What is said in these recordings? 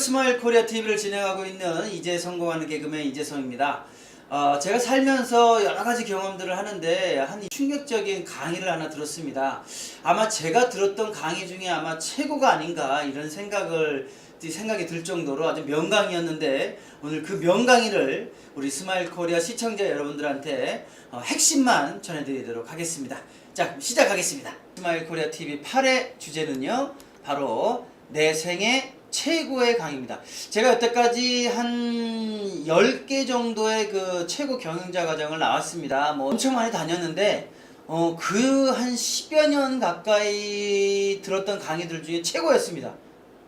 스마일 코리아 TV를 진행하고 있는 이제 성공하는 개그맨 이재성입니다. 어, 제가 살면서 여러 가지 경험들을 하는데 한 충격적인 강의를 하나 들었습니다. 아마 제가 들었던 강의 중에 아마 최고가 아닌가 이런 생각을 생각이 들 정도로 아주 명강이었는데 오늘 그 명강의를 우리 스마일 코리아 시청자 여러분들한테 어, 핵심만 전해드리도록 하겠습니다. 자, 시작하겠습니다. 스마일 코리아 TV 8회 주제는요, 바로 내 생애 최고의 강의입니다. 제가 여태까지 한 10개 정도의 그 최고 경영자 과정을 나왔습니다. 뭐 엄청 많이 다녔는데, 어, 그 한 10여 년 가까이 들었던 강의들 중에 최고였습니다.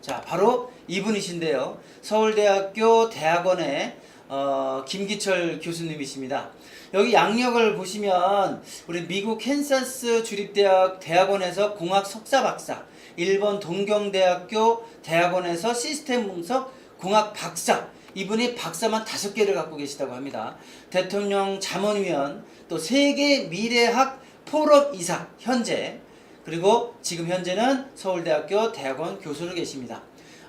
자, 바로 이분이신데요. 서울대학교 대학원의 어, 김기철 교수님이십니다. 여기 양력을 보시면 우리 미국 캔사스 주립대학 대학원에서 공학 석사 박사, 일본 동경대학교 대학원에서 시스템 분석 공학 박사, 이분이 박사만 다섯 개를 갖고 계시다고 합니다. 대통령 자문위원, 또 세계 미래학 포럼 이사 현재 그리고 지금 현재는 서울대학교 대학원 교수로 계십니다.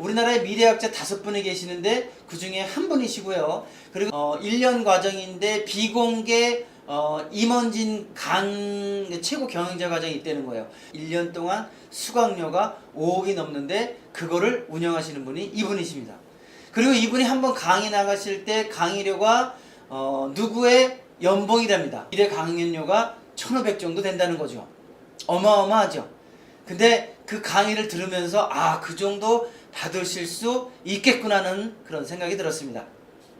우리나라에 미래학자 다섯 분이 계시는데 그 중에 한 분이시고요. 그리고 어, 1년 과정인데 비공개 어, 임원진 강 최고 경영자 과정이 있다는 거예요. 1년 동안 수강료가 5억이 넘는데 그거를 운영하시는 분이 이분이십니다. 그리고 이분이 한번 강의 나가실 때 강의료가 어, 누구의 연봉이랍니다. 미래 강연료가 1,500 정도 된다는 거죠. 어마어마하죠. 근데 그 강의를 들으면서 아, 그 정도 받으실 수 있겠구나는 그런 생각이 들었습니다.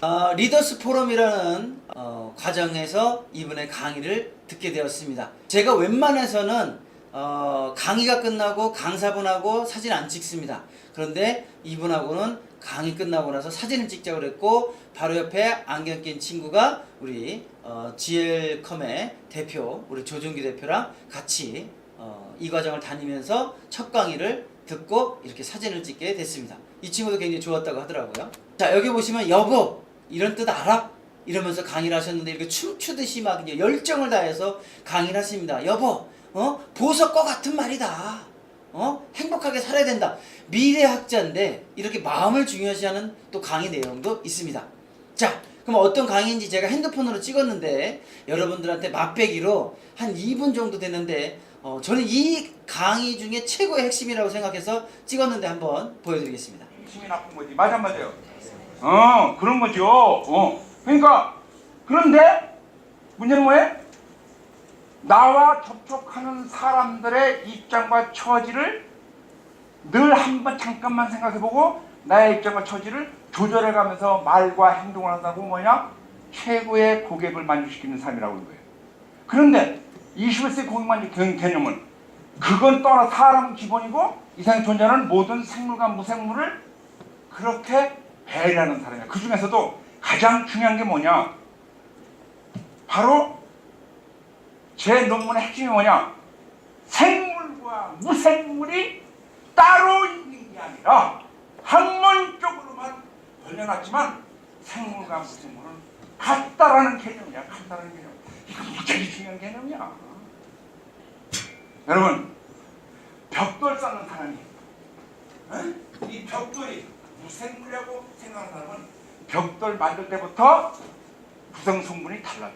어, 리더스 포럼이라는 어, 과정에서 이분의 강의를 듣게 되었습니다. 제가 웬만해서는 어, 강의가 끝나고 강사분하고 사진 안 찍습니다. 그런데 이분하고는 강의 끝나고 나서 사진을 찍자고 그랬고 바로 옆에 안경 낀 친구가 우리 어, GL컴의 대표 우리 조준기 대표랑 같이 어, 이 과정을 다니면서 첫 강의를 듣고 이렇게 사진을 찍게 됐습니다. 이 친구도 굉장히 좋았다고 하더라고요. 자 여기 보시면 여보 이런 뜻 알아? 이러면서 강의를 하셨는데 이렇게 춤추듯이 막 이제 열정을 다해서 강의를 하십니다. 여보, 어 보석과 같은 말이다. 어 행복하게 살아야 된다. 미래학자인데 이렇게 마음을 중요시하는 또 강의 내용도 있습니다. 자, 그럼 어떤 강의인지 제가 핸드폰으로 찍었는데 여러분들한테 맛배기로 한 2분 정도 됐는데 어, 저는 이 강의 중에 최고의 핵심이라고 생각해서 찍었는데 한번 보여드리겠습니다. 힘이 나쁜 거지. 맞아 맞아요. 어 그런 거죠. 어 그러니까 그런데 문제는 뭐예요? 나와 접촉하는 사람들의 입장과 처지를 늘 한번 잠깐만 생각해보고 나의 입장과 처지를 조절해가면서 말과 행동을 한다고 뭐냐? 최고의 고객을 만족시키는 삶이라고 하는 거예요. 그런데 21세기 고객 만족 개- 개념은 그건 떠나 사람은 기본이고 이상의 존재는 모든 생물과 무생물을 그렇게 배려하는 사람이야. 그 중에서도 가장 중요한 게 뭐냐? 바로 제 논문의 핵심이 뭐냐? 생물과 무생물이 따로 있는 게 아니라 학문적으로만 벌려놨지만 생물과 무생물은 같다라는 개념이야. 같다라는 개념. 무지하게 중요한 개념이야. 여러분, 벽돌 쌓는 사람이 어? 이 벽돌이 무생물이라고 생각하는 사람은 벽돌 만들 때부터 구성 성분이 달라져.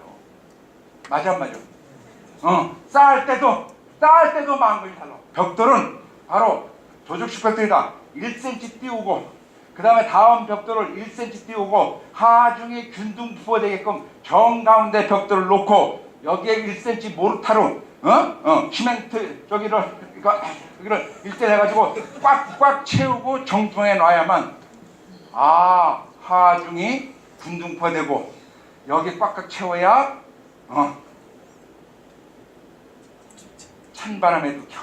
맞아 안 맞아? 어, 쌓을 때도 쌓을 때도 마음이 달라. 벽돌은 바로 조직식 벽돌이다. 1cm 띄우고 그 다음에 다음 벽돌을 1cm 띄우고 하중이 균등 부어되게끔 정가운데 벽돌을 놓고 여기에 1cm 모르타로 어? 어, 시멘트 저기를 이거 여기를 일대 해가지고 꽉꽉 채우고 정통해 놔야만 아 하중이 군둥포되고 여기 꽉꽉 채워야 어 찬바람에 느껴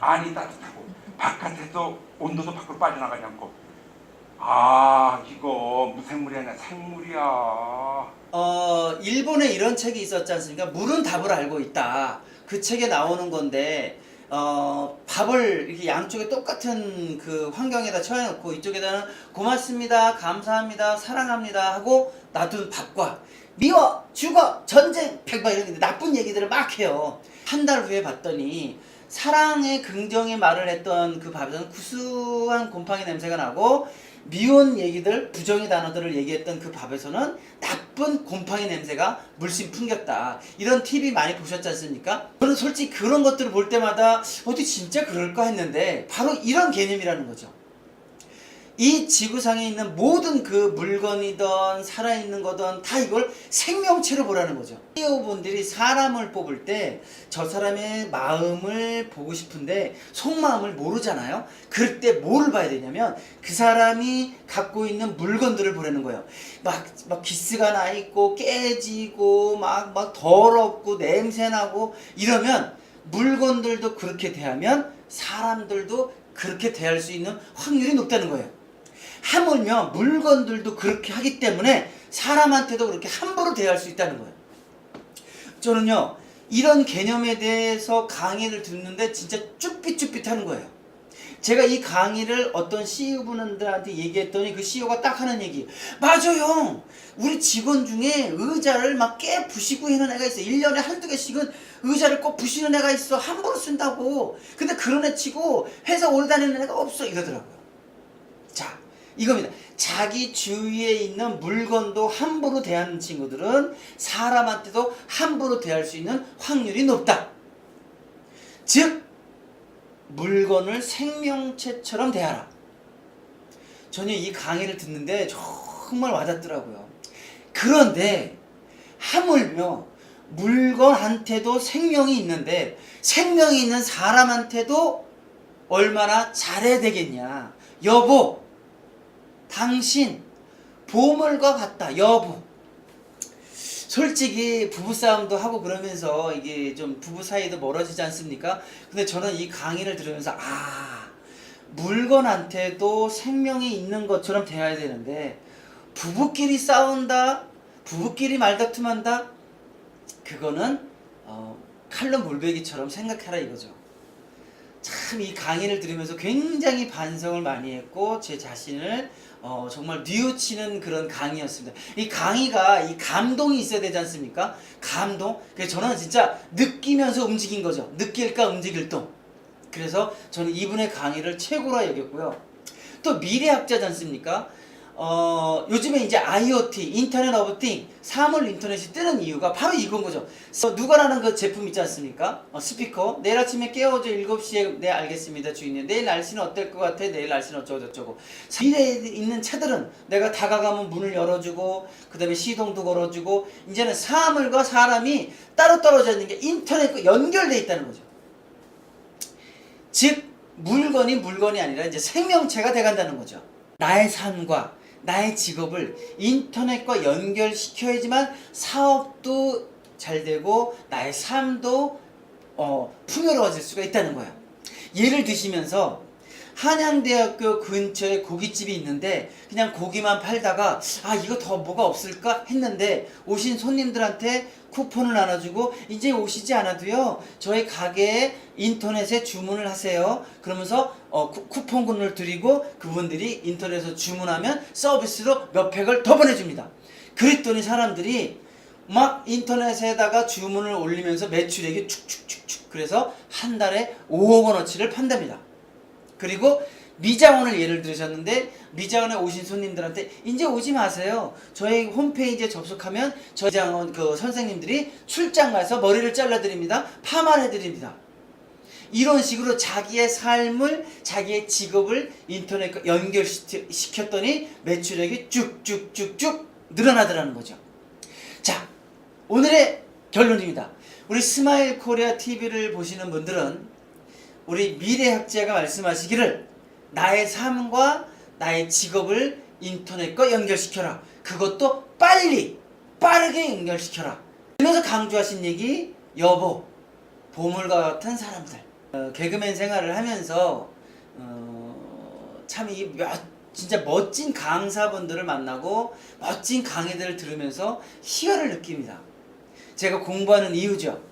안이 따뜻하고 바깥에도 온도도 밖으로 빠져나가지 않고 아 이거 무생물이 아니라 생물이야 어, 일본에 이런 책이 있었지 않습니까? 물은 답을 알고 있다. 그 책에 나오는 건데, 어, 밥을 이렇게 양쪽에 똑같은 그 환경에다 쳐놓고 이쪽에다는 고맙습니다, 감사합니다, 사랑합니다 하고 놔둔 밥과 미워, 죽어, 전쟁, 백발 이런 나쁜 얘기들을 막 해요. 한 달 후에 봤더니 사랑의 긍정의 말을 했던 그 밥에서는 구수한 곰팡이 냄새가 나고 미운 얘기들, 부정의 단어들을 얘기했던 그 밥에서는 나쁜 곰팡이 냄새가 물씬 풍겼다. 이런 TV 많이 보셨지 않습니까? 저는 솔직히 그런 것들을 볼 때마다 어디 진짜 그럴까 했는데 바로 이런 개념이라는 거죠. 이 지구상에 있는 모든 그 물건이든 살아있는 거든 다 이걸 생명체로 보라는 거죠. CEO분들이 사람을 뽑을 때 저 사람의 마음을 보고 싶은데 속마음을 모르잖아요. 그럴 때 뭘 봐야 되냐면 그 사람이 갖고 있는 물건들을 보라는 거예요. 막, 막 기스가 나 있고 깨지고 막, 막 더럽고 냄새나고 이러면 물건들도 그렇게 대하면 사람들도 그렇게 대할 수 있는 확률이 높다는 거예요. 하물며 물건들도 그렇게 하기 때문에 사람한테도 그렇게 함부로 대할 수 있다는 거예요. 저는요, 이런 개념에 대해서 강의를 듣는데 진짜 쭈삣쭈삣하는 거예요. 제가 이 강의를 어떤 CEO분들한테 얘기했더니 그 CEO가 딱 하는 얘기. 맞아 요. 우리 직원 중에 의자를 막 깨 부시고 있는 애가 있어. 1년에 한두 개씩은 의자를 꼭 부시는 애가 있어. 함부로 쓴다고. 근데 그런 애 치고 회사 오래 다니는 애가 없어. 이러더라고요. 자, 이겁니다. 자기 주위에 있는 물건도 함부로 대하는 친구들은 사람한테도 함부로 대할 수 있는 확률이 높다. 즉, 물건을 생명체처럼 대하라. 저는 이 강의를 듣는데 정말 와닿더라고요. 그런데 하물며 물건한테도 생명이 있는데 생명이 있는 사람한테도 얼마나 잘해야 되겠냐. 여보, 당신 보물과 같다. 여보. 솔직히 부부싸움도 하고 그러면서 이게 좀 부부 사이도 멀어지지 않습니까? 근데 저는 이 강의를 들으면서 아 물건한테도 생명이 있는 것처럼 대해야 되는데 부부끼리 싸운다 부부끼리 말다툼한다 그거는 어, 칼로 물베기처럼 생각해라 이거죠 참 이 강의를 들으면서 굉장히 반성을 많이 했고 제 자신을 어, 정말 뉘우치는 그런 강의였습니다. 이 강의가 이 감동이 있어야 되지 않습니까? 감동. 그래서 저는 진짜 느끼면서 움직인 거죠. 느낄까 움직일 동. 그래서 저는 이분의 강의를 최고라 여겼고요. 또 미래학자지 않습니까? 어, 요즘에 이제 IoT, 인터넷 오브 띵, 사물 인터넷이 뜨는 이유가 바로 이건 거죠. 어, 누가라는 그 제품 있지 않습니까? 어, 스피커. 내일 아침에 깨워줘 7시에 네 알겠습니다 주인님. 내일 날씨는 어떨 것 같아? 내일 날씨는 어쩌고 저쩌고. 미래에 있는 차들은 내가 다가가면 문을 열어주고 그 다음에 시동도 걸어주고 이제는 사물과 사람이 따로 떨어져 있는 게 인터넷과 연결돼 있다는 거죠. 즉 물건이 물건이 아니라 이제 생명체가 돼간다는 거죠. 나의 삶과 나의 직업을 인터넷과 연결시켜야지만 사업도 잘 되고 나의 삶도 어, 풍요로워질 수가 있다는 거예요. 예를 드시면서 한양대학교 근처에 고깃집이 있는데 그냥 고기만 팔다가 아 이거 더 뭐가 없을까 했는데 오신 손님들한테 쿠폰을 나눠주고 이제 오시지 않아도요 저희 가게에 인터넷에 주문을 하세요. 그러면서 어, 쿠, 쿠폰권을 드리고 그분들이 인터넷에서 주문하면 서비스로 몇 팩을 더 보내줍니다. 그랬더니 사람들이 막 인터넷에다가 주문을 올리면서 매출액이 축축축축 그래서 한 달에 5억 원어치를 판답니다 그리고 미장원을 예를 들으셨는데 미장원에 오신 손님들한테 이제 오지 마세요. 저희 홈페이지에 접속하면 저희 장원 그 선생님들이 출장 가서 머리를 잘라 드립니다. 파마해 드립니다. 이런 식으로 자기의 삶을 자기의 직업을 인터넷과 연결시켰더니 매출액이 쭉쭉쭉쭉 늘어나더라는 거죠. 자, 오늘의 결론입니다. 우리 스마일 코리아 TV를 보시는 분들은 우리 미래 학자가 말씀하시기를 나의 삶과 나의 직업을 인터넷과 연결시켜라. 그것도 빨리, 빠르게 연결시켜라. 그러면서 강조하신 얘기, 여보, 보물과 같은 사람들. 어, 개그맨 생활을 하면서 어, 참이 진짜 멋진 강사분들을 만나고 멋진 강의들을 들으면서 희열을 느낍니다. 제가 공부하는 이유죠.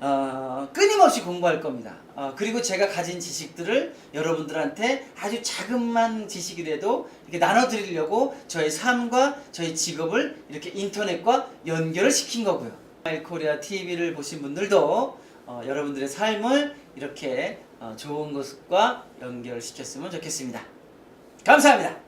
어, 끊임없이 공부할 겁니다. 어, 그리고 제가 가진 지식들을 여러분들한테 아주 자그만 지식이라도 이렇게 나눠드리려고 저의 삶과 저의 직업을 이렇게 인터넷과 연결을 시킨 거고요. 스마일 코리아 TV를 보신 분들도 어, 여러분들의 삶을 이렇게 어, 좋은 것과 연결시켰으면 좋겠습니다. 감사합니다.